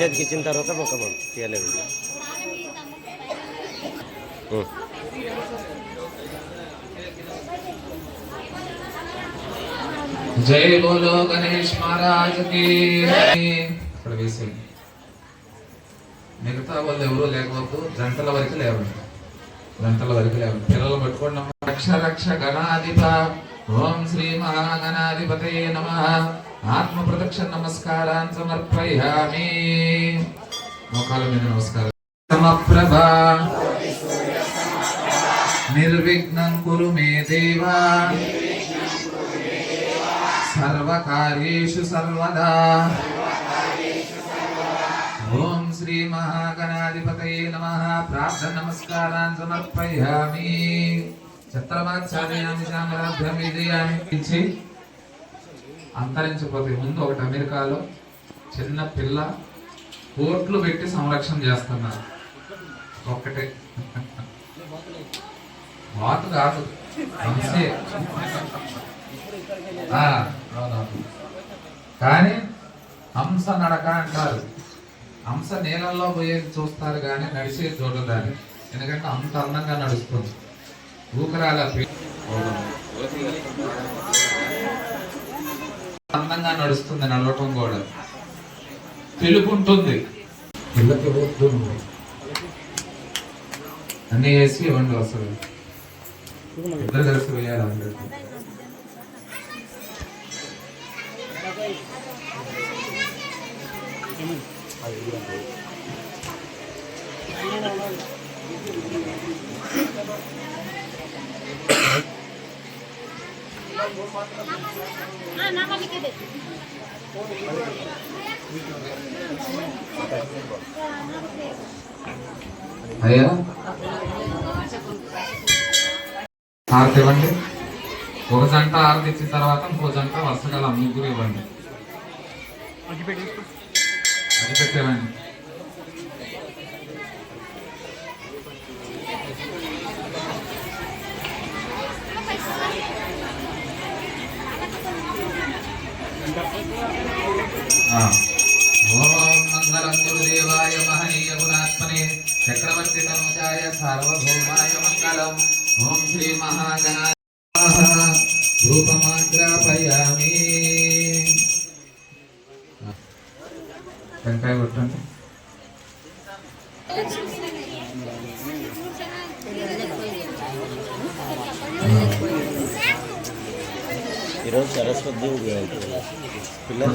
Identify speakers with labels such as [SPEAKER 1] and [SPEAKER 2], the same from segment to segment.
[SPEAKER 1] సెట్కి ఇచ్చిన తర్వాత ఒక మనం తీయలే వీడియో ఉం.
[SPEAKER 2] జై బోలో గణేష్ మహారాజ్కి. ఇక్కడ వేసేయండి. మిగతా వాళ్ళు ఎవరు లేకపోతే జంటల వరకు లేవండి. జంటల వరకు లేవండి. పిల్లలు పట్టుకోండి. రక్ష రక్ష గణాధిప. ఓం శ్రీ మహాగణాధిపతయే నమ. ఆత్మ ప్రదక్షిణ నమస్కారాన్ సమర్పయామి. మోకాల మీద నమస్కారం. సమప్రభా. నిర్విఘ్నం కురు మే దేవా. సర్వకార్యేషు సర్వదా. ఓం శ్రీ మహాగణాధిపతయే నమ. ప్రార్థ నమస్కారాన్ సమర్పయామి. ఛత్రమాచార్యామి శామరాభ్యం విజయాన్ని అంతరించిపోతే ముందు ఒకటి అమెరికాలో చిన్న పిల్ల కోట్లు పెట్టి సంరక్షణ చేస్తున్నారు. ఒక్కటే. వాతు కాదు. కానీ హంస నడక అంటారు. హంస నీళ్ళల్లో పోయేది చూస్తారు కానీ నడిచేది చూడదాన్ని ఎందుకంటే అంత అందంగా నడుస్తుంది. ఊకరాల అందంగా నడుస్తుంది నడవటం కూడా వద్దు నువ్వు. అన్నీ వేసి ఇవ్వండి అసలు. ఇద్దరు కలిసి వేయాలి అందరికీ అయ్యా? హారతి ఇవ్వండి. ఒక జంట హారతి ఇచ్చిన తర్వాత ఇంకో జంట వరుసగల ముగ్గురు ఇవ్వండి. అది పెట్టేవండి ఓం మంగళం గురుదేవాయ మహనీయ గుణాత్మనే చక్రవర్తి తనుజాయ సార్వభౌమాయ మంగళం. ఓం శ్రీ మహాగణాయ రూపమాగ్రాపయామి టెంకాయ కొట్టండి.
[SPEAKER 1] ఈరోజు సరస్వతి పిల్లలు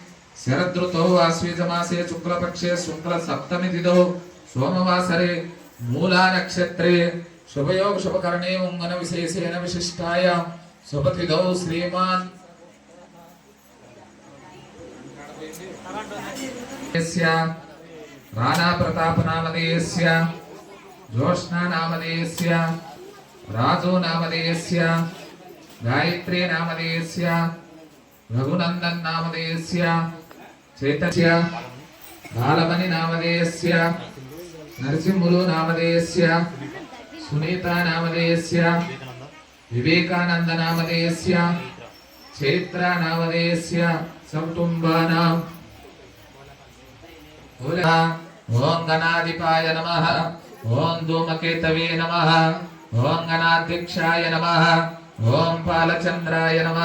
[SPEAKER 2] శరదృతౌ ఆశ్వీజమాసే శుక్లపక్షే శుక్ల సప్తమి తిథౌ సోమవాసరే మూలా నక్షత్రే శుభయోగ శుభకరణే ఉంగన విశేషేణ విశిష్టాయ. శుభతిథౌ శ్రీమాన్. రాణా ప్రతాప నామధేయస్య జోష్నా నామధేయస్య రాజు నామధేయస్య గాయత్రీ నామధేయస్య రఘునందన్ నామధేయస్య చైతన్య బాలమణి నామధేయస్య నరసింహులు నామధేయస్య సునీత నామధేయస్య వివేకానంద నామధేయస్య చైత్ర నామధేయస్య సకుటుంబానాం ఓం గణాధిపాయ నమ ఓం ధూమకేతవే నమ ఓం గణాధ్యక్షాయ నమ ఓం పాలచంద్రాయ నమ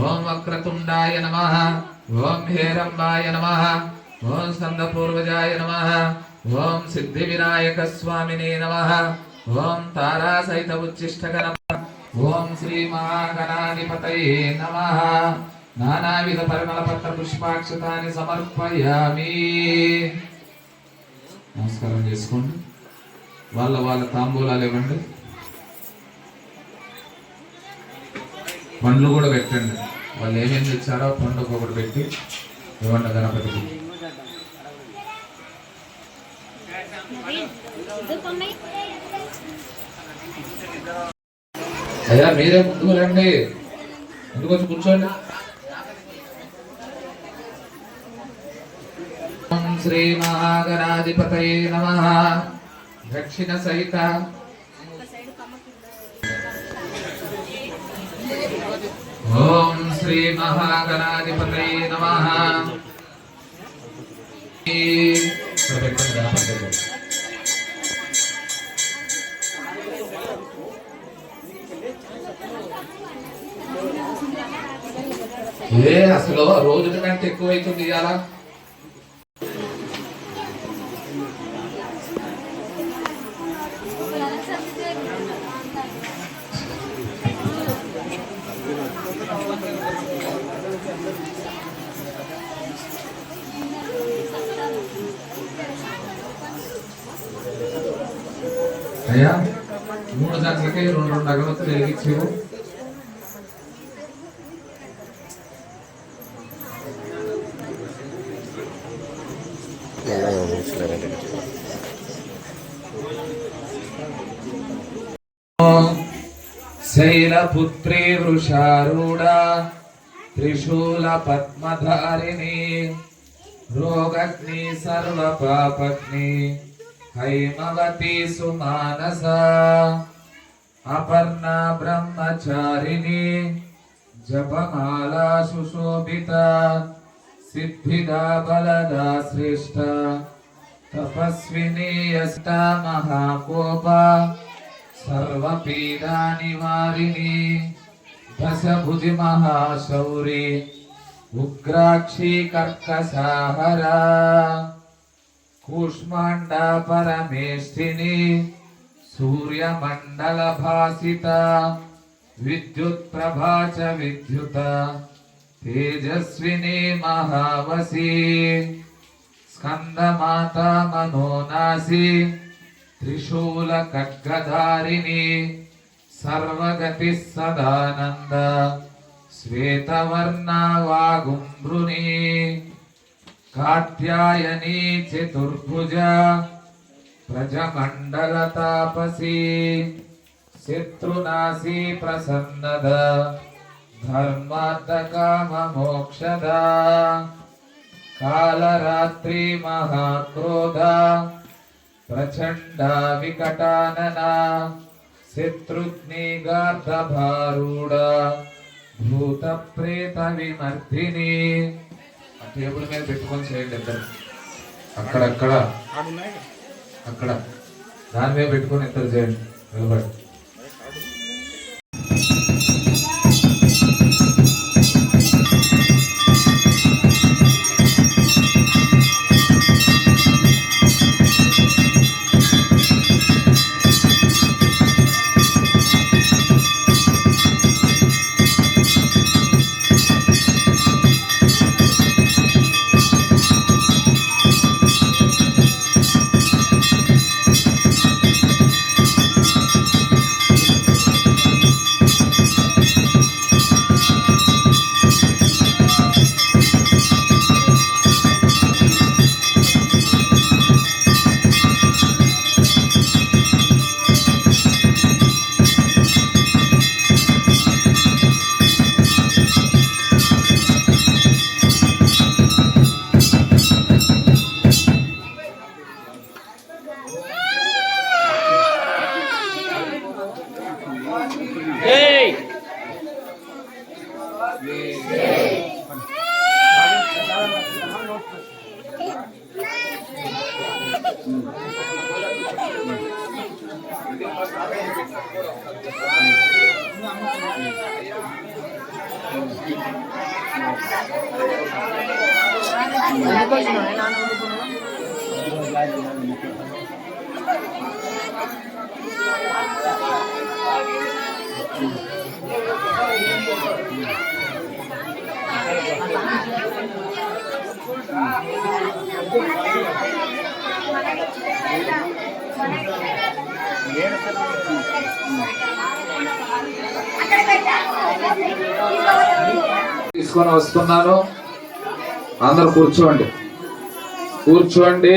[SPEAKER 2] ఓం వక్రతుండాయ నమ. ఓం హేరంబాయ నమ. ఓం స్కందపూర్వజాయ నమ. ఓం సిద్ధి వినాయక స్వామినే నమ. ఓం తారాసహిత ఉచ్చిష్టక నమ ఓం శ్రీ మహాగణాధిపతయే నమ. నానావిధ పరిమళ పత్ర పుష్పాక్షతాన్ని సమర్పయామి. నమస్కారం చేసుకోండి. వాళ్ళ వాళ్ళ తాంబూలాలు ఇవ్వండి. పండ్లు కూడా పెట్టండి. వాళ్ళు ఏమేమి తెచ్చారో పండుగ ఒకటి పెట్టి ఇవ్వండి గణపతికి. అయ్యా మీరే ముందుకు రండి. ముందుకు వచ్చి కూర్చోండి. శ్రీ మహాగణాధిపతయ నమ. దక్షిణ సహిత. ఓం శ్రీ మహాగణాధిపతయే నమ ఇక్కడ పెట్టండి గణపతి దగ్గర. ఏ అసలు రోజుల కంటే ఎక్కువైతుంది ఇవాళ అయ్యా? మూడు గంటలకి రెండు రెండు అగరబత్తులు వెలిగించేవు. శైలపుత్రే వృషారూఢ త్రిశూల పద్మధారిణి రోగగ్ని సర్వపాపగ్ని హైమవతి సుమానస అపర్ణ బ్రహ్మచారిణి జపమాలా సుశోభిత సిద్ధిదా బలదా శ్రేష్ట తపస్విని అష్ట మహాకోప సర్వపీడా నివారిణి దశభుజి మహాశౌరి ఉగ్రాక్షి కర్కసాహరా. కూష్మాండ పరమేష్ఠిని సూర్యమండల భాసిత. విద్యుత్ ప్రభా చ విద్యుత. తేజస్విని మహావసి. స్కందమాత మనోనాసి. త్రిశూల ఖడ్గధారిణి. సర్వగతి సదానంద శ్వేతవర్ణ వాగుంభృని కాత్యాయని చతుర్భుజ ప్రజమండల తాపసి శత్రునాశి ప్రసన్నద ధర్మార్థ కామ మోక్షద టేబుల్ మీద పెట్టుకొని చేయండి ఇద్దరు. అక్కడక్కడ. అక్కడ. దాని మీద పెట్టుకొని ఇద్దరు చేయండి. నిలబడి.
[SPEAKER 3] ఎందుకు వచ్చినా తీసుకొని వస్తున్నాను అందరు కూర్చోండి. కూర్చోండి.